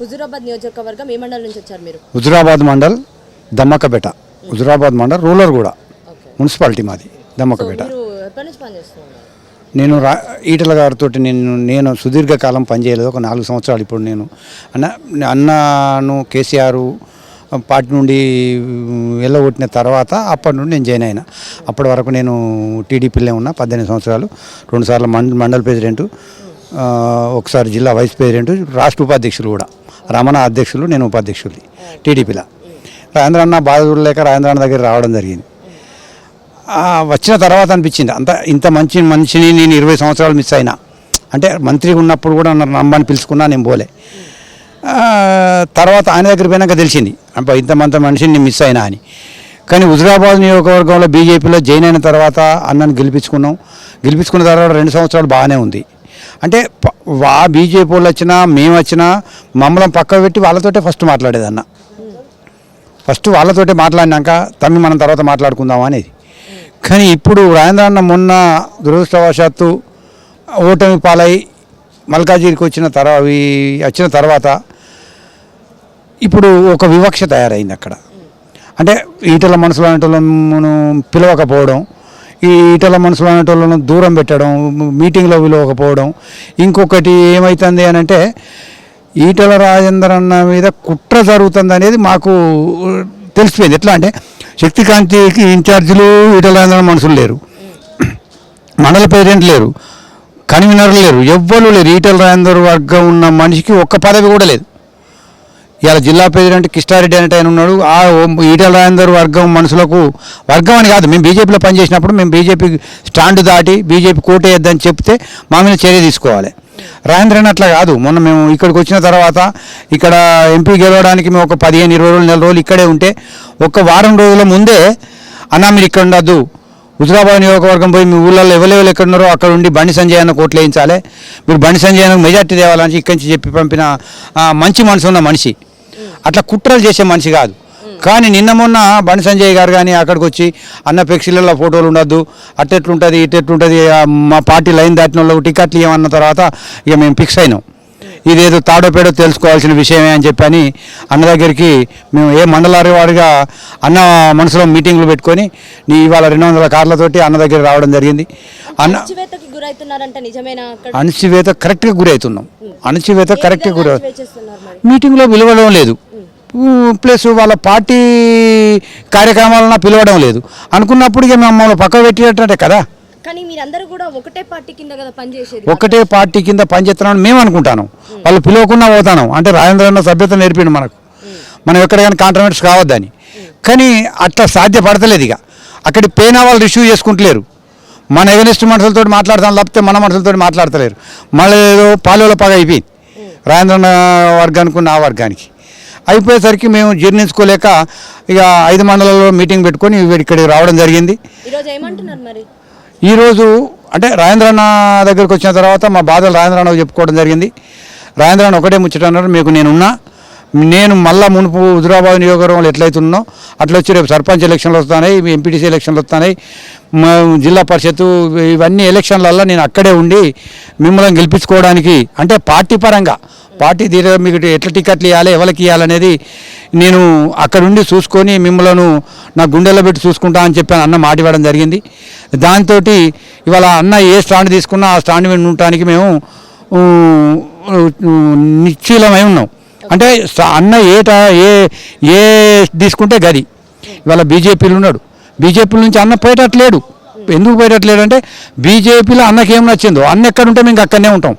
హుజూరాబాద్ నియోజకవర్గం ఏ మండలం నుంచి వచ్చారు మీరు? హుజురాబాద్ మండల్ దమ్మకబెట హుజురాబాద్ మండల్ రూరల్ కూడా మున్సిపాలిటీ మాది దమ్మకబెట నేను రా ఈటల గారితో నేను నేను సుదీర్ఘకాలం పనిచేయలేదు. ఒక నాలుగు సంవత్సరాలు ఇప్పుడు నేను అన్న అన్నను కేసీఆర్ పార్టీ నుండి వెళ్ళగొట్టిన తర్వాత అప్పటి నుండి నేను జాయిన్ అయినా. అప్పటి వరకు నేను టీడీపీలో ఉన్నా పద్దెనిమిది సంవత్సరాలు. రెండుసార్లు మండ మండల్ ప్రెసిడెంట్ ఒకసారి జిల్లా వైస్ ప్రెసిడెంట్ రాష్ట్ర ఉపాధ్యక్షులు కూడా రమణ అధ్యక్షులు నేను ఉపాధ్యక్షుడి టీడీపీలో రాజేంద్ర అన్న బాధ లేక రాజేంద్ర అన్న దగ్గర రావడం జరిగింది. వచ్చిన తర్వాత అనిపించింది అంత ఇంత మంచి మనిషిని నేను ఇరవై సంవత్సరాలు మిస్ అయినా. అంటే మంత్రిగా ఉన్నప్పుడు కూడా నమ్మని పిలుచుకున్నా నేను పోలే. తర్వాత ఆయన దగ్గర పోయినాక తెలిసింది అంటే ఇంతమంత మనిషిని నేను మిస్ అయినా అని. కానీ హుజురాబాద్ నియోజకవర్గంలో బీజేపీలో జాయిన్ అయిన తర్వాత అన్నను గెలిపించుకున్నాం. గెలిపించుకున్న తర్వాత రెండు సంవత్సరాలు బాగానే ఉంది. అంటే వా బీజేపీ వాళ్ళు వచ్చినా మేము వచ్చినా మమ్మల్ని పక్క పెట్టి వాళ్ళతోటే ఫస్ట్ మాట్లాడేదన్న. ఫస్ట్ వాళ్ళతోటే మాట్లాడినాక తమ్మి మనం తర్వాత మాట్లాడుకుందాం అనేది. కానీ ఇప్పుడు రాజేంద్రన్న మొన్న దురదృష్టవశాత్తు ఓటమి పాలై మల్కాజీరికి వచ్చిన తర్వాత వచ్చిన తర్వాత ఇప్పుడు ఒక వివక్ష తయారైంది అక్కడ. అంటే ఈటల మనసులో అనేటోళ్ళను పిలవకపోవడం ఈ ఇటల మనసులో అనేటోళ్ళను దూరం పెట్టడం మీటింగ్లో విలువకపోవడం. ఇంకొకటి ఏమవుతుంది అని అంటే ఈటల రాజేందర్ అన్న మీద కుట్ర జరుగుతుంది అనేది మాకు తెలిసిపోయింది. ఎట్లా అంటే శక్తికాంతికి ఇన్ఛార్జీలు ఈటల రాజేంద్ర మనుషులు లేరు. మండల ప్రెసిడెంట్ లేరు. కన్వీనర్లు లేరు. ఎవ్వరు లేరు. ఈటల రాజేందర్ వర్గం ఉన్న మనిషికి ఒక్క పదవి కూడా లేదు. ఇలా జిల్లా ప్రెసిడెంట్ కిష్టారెడ్డి అనేట ఆయన ఉన్నాడు. ఆ ఈటల రాజేందర్ వర్గం మనుషులకు వర్గం అని కాదు మేము బీజేపీలో పనిచేసినప్పుడు మేము బీజేపీ స్టాండ్ దాటి బీజేపీ కోటేయద్దని చెప్తే మా మీద చర్య తీసుకోవాలి. రాజేంద్రన్ అట్లా కాదు. మొన్న మేము ఇక్కడికి వచ్చిన తర్వాత ఇక్కడ ఎంపీ గెలవడానికి మేము ఒక పదిహేను ఇరవై రోజులు నెల రోజులు ఇక్కడే ఉంటే ఒక వారం రోజుల ముందే అన్నా మీరు ఇక్కడ ఉండద్దు. హుజరాబాద్ నియోజకవర్గం పోయి మీ ఊళ్ళల్లో ఎవరెవరు ఎక్కడ ఉన్నారో అక్కడ ఉండి బండి సంజయ్ అన్న కోట్లు వేయించాలి మీరు బండి సంజయ్ అన్న మెజార్టీ తేవాలని ఇక్కడి నుంచి చెప్పి పంపిన మంచి మనసు ఉన్న మనిషి. అట్లా కుట్రలు చేసే మనిషి కాదు. కానీ నిన్న మొన్న బండి సంజయ్ గారు కానీ అక్కడికి వచ్చి అన్న పెక్సిలలో ఫోటోలు ఉండొద్దు. అట్టెట్లుంటుంది ఇట్టెట్లుంటుంది మా పార్టీ లైన్ దాటిన వాళ్ళకు టికెట్లు ఇవ్వమన్న తర్వాత ఇక మేము ఫిక్స్ అయినాం. ఇదేదో తాడో పేడో తెలుసుకోవాల్సిన విషయమే అని చెప్పని అన్న దగ్గరికి మేము ఏ మండలారి వారిగా అన్న మనసులో మీటింగ్లు పెట్టుకొని నీ ఇవాళ రెండు వందల కార్లతోటి అన్న దగ్గర రావడం జరిగింది. అన్న అణచివేత కరెక్ట్గా గురి అవుతున్నాం అణచివేత కరెక్ట్గా విధంగా గురి అణచివేత చేస్తున్నారు మరి? మీటింగ్లో పిలవడం లేదు. ప్లస్ వాళ్ళ పార్టీ కార్యక్రమాలన పిలవడం లేదు. అనుకున్నప్పుడు ఇక మమ్మల్ని పక్క పెట్టేటట్టే కదా. కానీ మీరందరూ కూడా ఒకటే పార్టీ కింద కదా పనిచేసేది ఒకటే పార్టీ కింద పనిచేస్తున్నామని మేము అనుకుంటాను. వాళ్ళు పిలవకుండా పోతాను. అంటే రాజేంద్ర అన్న సభ్యత నేర్పిండు మనకు. మనం ఎక్కడికైనా కాంట్రవర్ట్స్ కావద్దని. కానీ అట్లా సాధ్యపడతలేదు ఇక. అక్కడి పేనా వాళ్ళు రిసీవ్ చేసుకుంటలేరు. మన ఎగనిస్ట్ మనుషులతో మాట్లాడతాం లేకపోతే మన మనుషులతో మాట్లాడతలేరు. మళ్ళీ ఏదో పాలోల పగ అయిపోయింది. రాజేంద్ర వర్గానికి ఆ వర్గానికి. అయిపోయేసరికి మేము జీర్ణించుకోలేక ఇక ఐదు మండలాల్లో మీటింగ్ పెట్టుకొని ఇక్కడికి రావడం జరిగింది. ఈరోజు అంటే రాజేంద్రన్న దగ్గరికి వచ్చిన తర్వాత మా బాధలు రాజేంద్రన్నకు చెప్పుకోవడం జరిగింది. రాజేంద్రన్న ఒకటే ముచ్చట అన్నారు మీకు నేనున్నా. నేను మళ్ళా మునుపు హుజురాబాద్ నియోజకవర్గంలో ఎట్లయితే ఉన్నో అట్లా వచ్చి రేపు సర్పంచ్ ఎలక్షన్లు వస్తున్నాయి ఎంపీటీసీ ఎలక్షన్లు వస్తున్నాయి మా జిల్లా పరిషత్ ఇవన్నీ ఎలక్షన్లల్లో నేను అక్కడే ఉండి మిమ్మల్ని గెలిపించుకోవడానికి అంటే పార్టీ పరంగా పార్టీ తీర మీకు ఎట్లా టికెట్లు ఇవ్వాలి ఎవరికి ఇవ్వాలనేది నేను అక్కడుండి చూసుకొని మిమ్మల్ని నా గుండెల్లో పెట్టి చూసుకుంటా అని చెప్పి అన్న మాట ఇవ్వడం జరిగింది. దాంతో ఇవాళ అన్న ఏ స్టాండ్ తీసుకున్నా ఆ స్టాండ్ మీద ఉండటానికి మేము నిశ్చీలమై ఉన్నాం. అంటే అన్న ఏ ఏ ఏ తీసుకుంటే గది. ఇవాళ బీజేపీలో ఉన్నాడు. బీజేపీ నుంచి అన్న పోయేటట్లేడు. ఎందుకు పోయేటట్లేడు అంటే బీజేపీలో అన్నకి ఏం నచ్చిందో. అన్న ఎక్కడ ఉంటే మేము అక్కడనే ఉంటాం.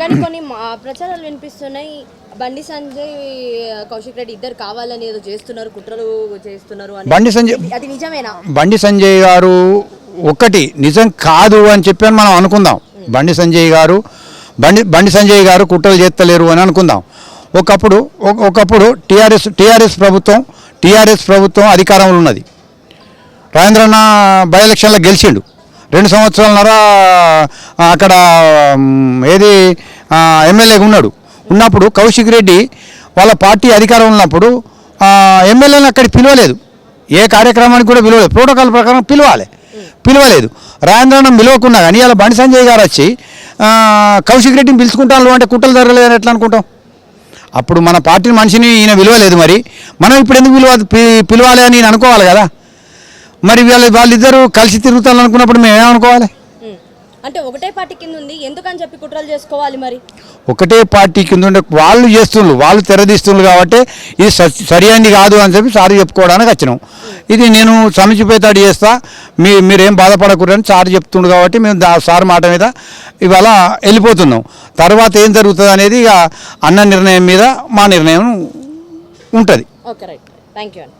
కానీ కొన్ని ప్రచారాలు వినిపిస్తున్నాయి. బండి సంజయ్ కౌశిక్ రెడ్డి ఇద్దరు కావాలని ఏదో చేస్తున్నారు కుట్రలు చేస్తున్నారు బండి సంజయ్ అది నిజమేనా? బండి సంజయ్ గారు ఒకటి నిజం కాదు అని చెప్పి మనం అనుకుందాం. బండి సంజయ్ గారు బండి బండి సంజయ్ గారు కుట్రలు చేస్తలేరు అని అనుకుందాం. ఒకప్పుడు ఒక- ఒకప్పుడు టీఆర్ఎస్ టీఆర్ఎస్ ప్రభుత్వం టీఆర్ఎస్ ప్రభుత్వం అధికారంలో ఉన్నది. రాజేంద్రన్న బై ఎలక్షన్లో గెలిచిండు. రెండు సంవత్సరాలన్నర అక్కడ ఏది ఎమ్మెల్యేగా ఉన్నాడు. ఉన్నప్పుడు కౌశిక్ రెడ్డి వాళ్ళ పార్టీ అధికారం ఉన్నప్పుడు ఎమ్మెల్యేని ఎమ్మెల్యేలను అక్కడికి పిలవలేదు. ఏ కార్యక్రమానికి కూడా పిలవలేదు. ప్రోటోకాల్ ప్రకారం పిలవాలి. పిలవలేదు. రాజేంద్రన్న పిలవకుండా కానీ ఇలా బండి సంజయ్ గారు వచ్చి కౌశిక్ రెడ్డిని పిలుచుకుంటాను అంటే కుట్రలు జరగలేదని ఎట్లా అనుకుంటాం? అప్పుడు మన పార్టీ మనిషిని ఈయన విలువలేదు మరి. మనం ఇప్పుడు ఎందుకు విలువ పి- పిలవాలి అని నేను అనుకోవాలి కదా. మరి వీళ్ళ వాళ్ళిద్దరూ కలిసి తిరుగుతాను అనుకున్నప్పుడు మేము ఏమనుకోవాలి? అంటే ఒకటే పార్టీ కింద ఉంది. ఎందుకని చెప్పి కుట్రలు చేసుకోవాలి మరి? ఒకటే పార్టీ కింద ఉండే వాళ్ళు చేస్తుండ్రు వాళ్ళు తెరదీస్తుండ్రు కాబట్టి ఇది సరి కాదు అని చెప్పి సార్ చెప్పుకోవడానికి వచ్చినాం. ఇది నేను సమిచిపోతాడు చేస్తా. మీ మీరేం బాధపడకూడదని సార్ చెప్తుండు కాబట్టి మేము సార్ మాట మీద ఇవాళ వెళ్ళిపోతున్నాం. తర్వాత ఏం జరుగుతుంది అనేది ఇక అన్న నిర్ణయం మీద మా నిర్ణయం ఉంటుంది. Okay right. థ్యాంక్ యూ అండి.